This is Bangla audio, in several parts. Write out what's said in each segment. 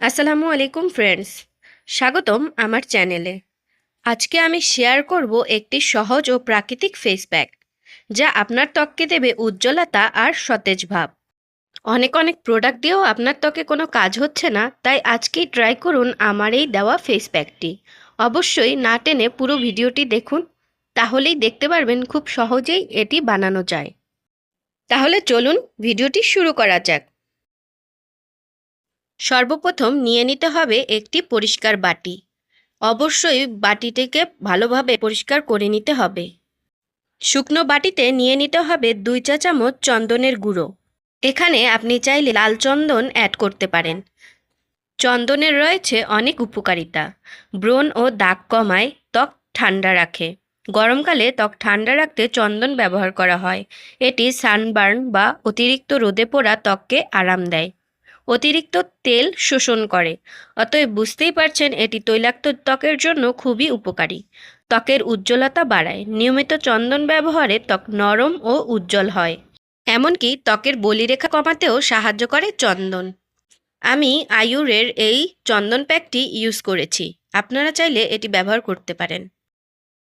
আসসালামু আলাইকুম ফ্রেন্ডস স্বাগতম আমার চ্যানেলে। আজকে আমি শেয়ার করব একটি সহজ ও প্রাকৃতিক ফেস প্যাক যা আপনার ত্বককে দেবে উজ্জ্বলতা আর সতেজ ভাব। অনেক অনেক প্রোডাক্ট দিয়েও আপনার ত্বকে কোনো কাজ হচ্ছে না, তাই আজকেই ট্রাই করুন আমার এই দেওয়া ফেস প্যাকটি অবশ্যই না টেনে পুরো ভিডিওটি দেখুন, তাহলেই দেখতে পারবেন খুব সহজেই এটি বানানো যায়। তাহলে চলুন ভিডিওটি শুরু করা যাক। সর্বপ্রথম নিয়ে নিতে হবে একটি পরিষ্কার বাটি। অবশ্যই বাটিটিকে ভালোভাবে পরিষ্কার করে নিতে হবে। শুকনো বাটিতে নিয়ে নিতে হবে দুই চা চামচ চন্দনের গুঁড়ো। এখানে আপনি চাইলে লাল চন্দন অ্যাড করতে পারেন। চন্দনের রয়েছে অনেক উপকারিতা। ব্রণ ও দাগ কমায়, ত্বক ঠান্ডা রাখে। গরমকালে ত্বক ঠান্ডা রাখতে চন্দন ব্যবহার করা হয়। এটি সানবার্ন বা অতিরিক্ত রোদে পোড়া ত্বককে আরাম দেয়। অতিরিক্ত তেল শোষণ করে। অতএব বুঝতেই পারছেন এটি তৈলাক্ত ত্বকের জন্য খুবই উপকারী। ত্বকের উজ্জ্বলতা বাড়ায়। নিয়মিত চন্দন ব্যবহারে ত্বক নরম ও উজ্জ্বল হয়। এমনকি ত্বকের বলিরেখা কমাতেও সাহায্য করে চন্দন। আমি আয়ুরের এই চন্দন প্যাকটি ইউজ করেছি। আপনারা চাইলে এটি ব্যবহার করতে পারেন।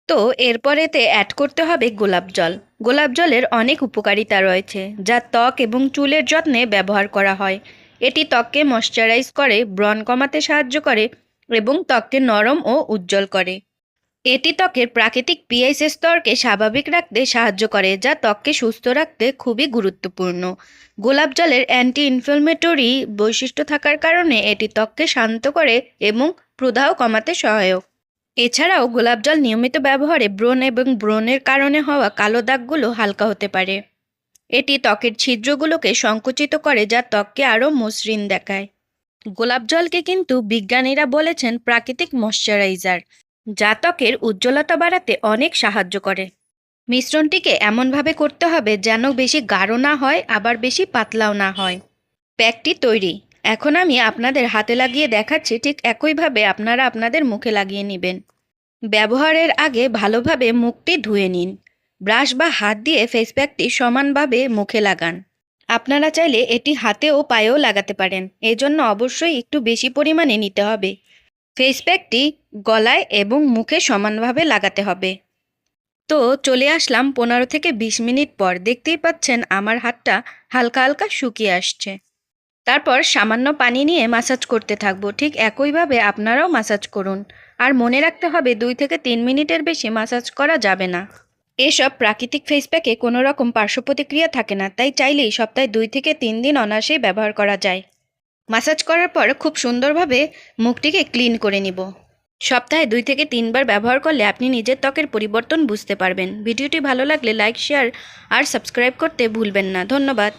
তো এরপরেতে অ্যাড করতে হবে গোলাপ জল। গোলাপ জলের অনেক উপকারিতা রয়েছে, যা ত্বক এবং চুলের যত্নে ব্যবহার করা হয়। এটি ত্বককে ময়শ্চারাইজ করে, ব্রণ কমাতে সাহায্য করে এবং ত্বককে নরম ও উজ্জ্বল করে। এটি ত্বকের প্রাকৃতিক পিএইচ স্তরকে স্বাভাবিক রাখতে সাহায্য করে, যা ত্বককে সুস্থ রাখতে খুবই গুরুত্বপূর্ণ। গোলাপ জলের অ্যান্টি ইনফ্লামেটরি বৈশিষ্ট্য থাকার কারণে এটি ত্বককে শান্ত করে এবং প্রদাহ কমাতে সহায়ক। এছাড়াও গোলাপ জল নিয়মিত ব্যবহারে ব্রণ এবং ব্রণের কারণে হওয়া কালো দাগগুলো হালকা হতে পারে। এটি ত্বকের ছিদ্রগুলোকে সংকুচিত করে যা ত্বককে আরও মসৃণ দেখায়। গোলাপ জলকে কিন্তু বিজ্ঞানীরা বলেছেন প্রাকৃতিক ময়শ্চারাইজার, যা ত্বকের উজ্জ্বলতা বাড়াতে অনেক সাহায্য করে। মিশ্রণটিকে এমনভাবে করতে হবে যেন বেশি গাঢ় না হয়, আবার বেশি পাতলাও না হয়। প্যাকটি তৈরি। এখন আমি আপনাদের হাতে লাগিয়ে দেখাচ্ছি ঠিক একইভাবে আপনারা আপনাদের মুখে লাগিয়ে নেবেন। ব্যবহারের আগে ভালোভাবে মুখটি ধুয়ে নিন। ব্রাশ বা হাত দিয়ে ফেস প্যাকটি সমানভাবে মুখে লাগান। আপনারা চাইলে এটি হাতে ও পায়েও লাগাতে পারেন। এজন্য অবশ্যই একটু বেশি পরিমাণে নিতে হবে। ফেস প্যাকটি গলায় এবং মুখে সমানভাবে লাগাতে হবে। তো চলে আসলাম পনেরো থেকে বিশ মিনিট পর। দেখতেই পাচ্ছেন আমার হাতটা হালকা হালকা শুকিয়ে আসছে। তারপর সামান্য পানি নিয়ে মাসাজ করতে থাকব। ঠিক একইভাবে আপনারাও মাসাজ করুন। আর মনে রাখতে হবে দুই থেকে তিন মিনিটের বেশি মাসাজ করা যাবে না। এসব প্রাকৃতিক ফেস প্যাকে কোনো রকম পার্শ্ব প্রতিক্রিয়া থাকে না, তাই চাইলেই সপ্তাহে দুই থেকে তিন দিন অনায়াসেই ব্যবহার করা যায়। মাসাজ করার পর খুব সুন্দরভাবে মুখটিকে ক্লিন করে নিব। সপ্তাহে দুই থেকে তিনবার ব্যবহার করলে আপনি নিজের ত্বকের পরিবর্তন বুঝতে পারবেন। ভিডিওটি ভালো লাগলে লাইক, শেয়ার আর সাবস্ক্রাইব করতে ভুলবেন না। ধন্যবাদ।